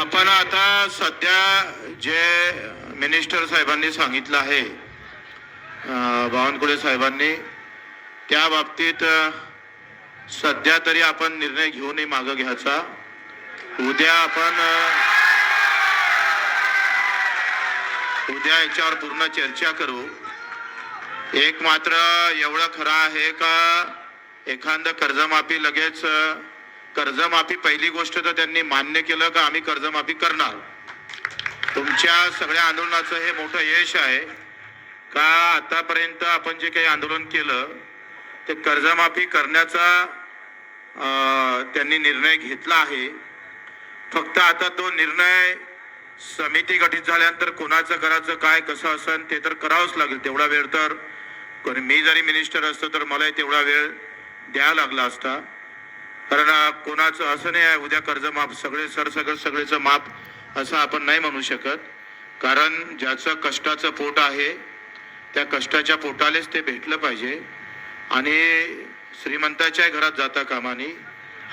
आपण आता सध्या जे मिनिस्टर साहेबांनी सांगितलं आहे बावनकुळे साहेबांनी त्या बाबतीत सध्या तरी आपण निर्णय घेऊनही मागं घ्यायचा. उद्या आपण उद्या याच्यावर पूर्ण चर्चा करू. एक मात्र एवढं खरं आहे का एखादं कर्जमाफी लगेच कर्जमाफी पहिली गोष्ट तर त्यांनी मान्य केलं का आम्ही कर्जमाफी करणार. तुमच्या सगळ्या आंदोलनाचं हे मोठं यश आहे. का आतापर्यंत आपण जे काही आंदोलन केलं ते कर्जमाफी करण्याचा त्यांनी निर्णय घेतला आहे. फक्त आता तो निर्णय समिती गठीत झाल्यानंतर कोणाचं करायचं काय कसं असेल ते तर करावंच लागेल तेवढा वेळ तर. मी जरी मिनिस्टर असतो तर मलाही तेवढा वेळ द्यावा लागला असता. कारण कोणाचं असं नाही आहे उद्या कर्ज माफ सगळे सर सगळं सगळेचं माफ असं आपण नाही म्हणू शकत. कारण ज्याचं कष्टाचं पोट आहे त्या कष्टाच्या पोटालेच ते भेटलं पाहिजे. आणि श्रीमंताच्या घरात जाता कामानी.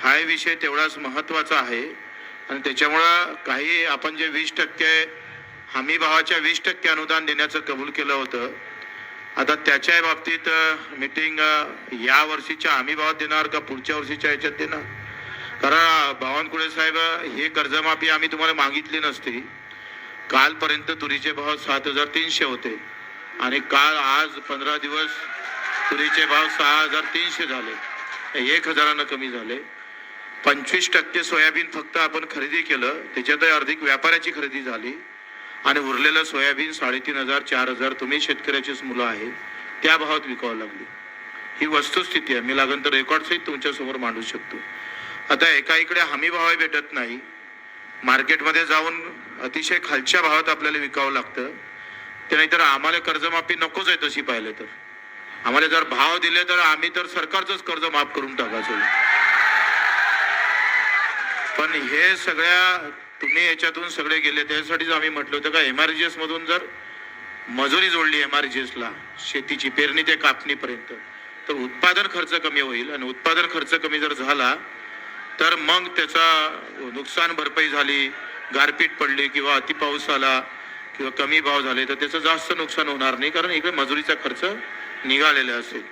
हा विषय तेवढाच महत्त्वाचा आहे. आणि त्याच्यामुळं काही आपण जे वीस टक्के हमी भावाच्या वीस टक्के अनुदान देण्याचं कबूल केलं होतं आता त्याच्या बाबतीत मीटिंग या वर्षीच्या हमी भावात देणार का पुढच्या वर्षीच्या याच्यात देणार? कारण बावनकुळे साहेब हे कर्जमाफी आम्ही तुम्हाला मागितली नसती. कालपर्यंत तुरीचे भाव सात हजार तीनशे होते. आणि काल आज पंधरा दिवस तुरीचे भाव सहा हजार तीनशे झाले. एक हजारानं कमी झाले. पंचवीस टक्के सोयाबीन फक्त आपण खरेदी केलं. त्याच्यातही अर्धिक व्यापाऱ्याची खरेदी झाली. आणि उरलेलं सोयाबीन साडेतीन हजार चार हजार तुम्ही शेतकऱ्याचीच मुलं आहे त्या भावात विकावं लागली. ही वस्तुस्थिती आहे. मी लागन तर रेकॉर्ड तुमच्यासमोर मांडू शकतो. आता एका इकडे हमी भावही भेटत नाही. मार्केटमध्ये जाऊन अतिशय खालच्या भावात आपल्याला विकावं लागतं. ते नाहीतर आम्हाला कर्जमाफी नकोच आहे तशी पाहिलं तर. आम्हाला जर भाव दिले तर आम्ही तर सरकारचंच कर्ज माफ करून टाकायचो. पण हे सगळ्या तुम्ही याच्यातून सगळे गेले त्यासाठीच आम्ही म्हटलं होतं का एम आर जी एसमधून जर मजुरी जोडली एम आर जी एसला शेतीची पेरणी ते कापणीपर्यंत तर उत्पादन खर्च कमी होईल आणि उत्पादन खर्च कमी जर झाला तर मग त्याचा नुकसान भरपाई झाली गारपीट पडली किंवा अति पाऊस आला किंवा कमी भाव झाले तर त्याचं जास्त नुकसान होणार नाही कारण इकडे मजुरीचा खर्च निघालेला असेल.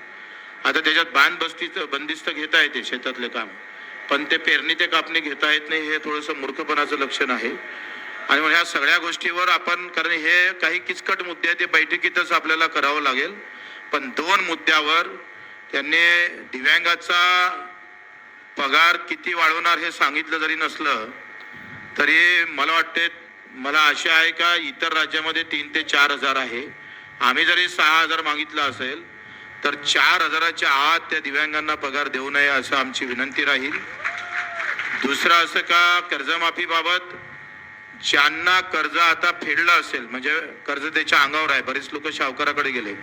आता त्याच्यात बांध बस्तीचं बंदिस्त घेता येते शेतातले काम. पण ते पेरणी ते कापणी घेता येत नाही हे थोडंसं मूर्खपणाचं लक्षण आहे. आणि मग ह्या सगळ्या गोष्टीवर आपण कारण हे काही किचकट मुद्दे आहेत ते बैठकीतच आपल्याला करावं लागेल. पण दोन मुद्द्यावर त्यांनी दिव्यांगाचा पगार किती वाढवणार हे सांगितलं जरी नसलं तरी मला वाटते मला आशा आहे का इतर राज्यामध्ये तीन ते चार हजार आहे. आम्ही जरी सहा हजार मागितलं असेल तर चार हजाराच्या आत त्या दिव्यांगांना पगार देऊ नये असं आमची विनंती राहील. दुसरं असं का कर्जमाफीबाबत ज्यांना कर्ज आता फेडलं असेल म्हणजे कर्ज त्याच्या अंगावर आहे बरेच लोक सावकाराकडे गेले.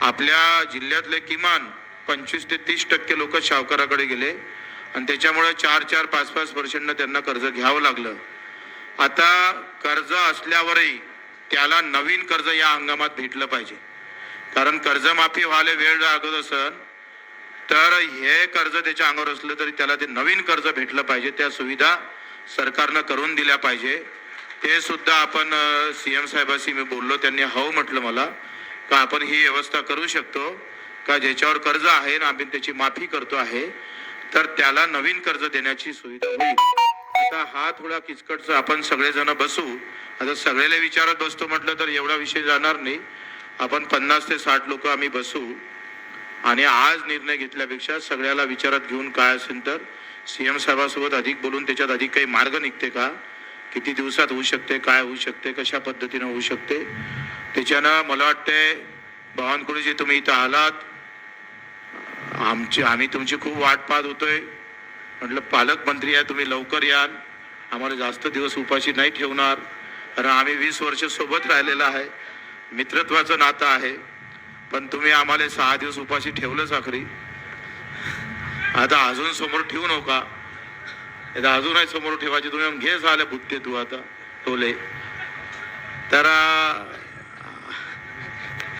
आपल्या जिल्ह्यातले किमान पंचवीस ते तीस टक्के लोक सावकाराकडे गेले. आणि त्याच्यामुळे चार चार पाच पाच पर्सेंटनं त्यांना कर्ज घ्यावं लागलं. आता कर्ज असल्यावरही त्याला नवीन कर्ज या हंगामात भेटलं पाहिजे. कारण कर्जमाफी व्हायला वेळ लागत असेल तर हे कर्ज त्याच्या अंगावर असलं तरी त्याला ते नवीन कर्ज भेटलं पाहिजे त्या सुविधा सरकारनं करून दिल्या पाहिजे. ते सुद्धा आपण सी एम साहेबाशी मी बोललो त्यांनी हो म्हटलं मला का आपण ही व्यवस्था करू शकतो का ज्याच्यावर कर्ज आहे ना आम्ही त्याची माफी करतो आहे तर त्याला नवीन कर्ज देण्याची सुविधा होईल. आता हा थोडा किचकटचा आपण सगळेजण बसू. आता सगळ्याला विचारत बसतो म्हटलं तर एवढा विषय जाणार नाही. आपण पन्नास ते साठ लोक आम्ही बसू आणि आज निर्णय घेतल्यापेक्षा सगळ्याला विचारात घेऊन काय असेल तर सीएम साहेबासोबत अधिक बोलून त्याच्यात अधिक काही मार्ग निघते का? किती दिवसात होऊ शकते काय होऊ शकते कशा पद्धतीनं होऊ शकते? त्याच्यानं मला वाटते बावनकुळेजी तुम्ही इथं आलात आमची आम्ही तुमची खूप वाट पाहत होतोय. म्हटलं पालकमंत्री आहे तुम्ही लवकर याल. आम्हाला जास्त दिवस उपाशी नाही ठेवणार. कारण आम्ही वीस वर्ष सोबत राहिलेलं आहे. मित्रत्वाचं नातं आहे. पण तुम्ही आम्हाला सहा दिवस उपाशी ठेवलं साखरी आता अजून समोर ठेवू नका. आता अजूनही समोर ठेवायचे. तुम्ही घे झाले बुत्ते तू आता. टोले तर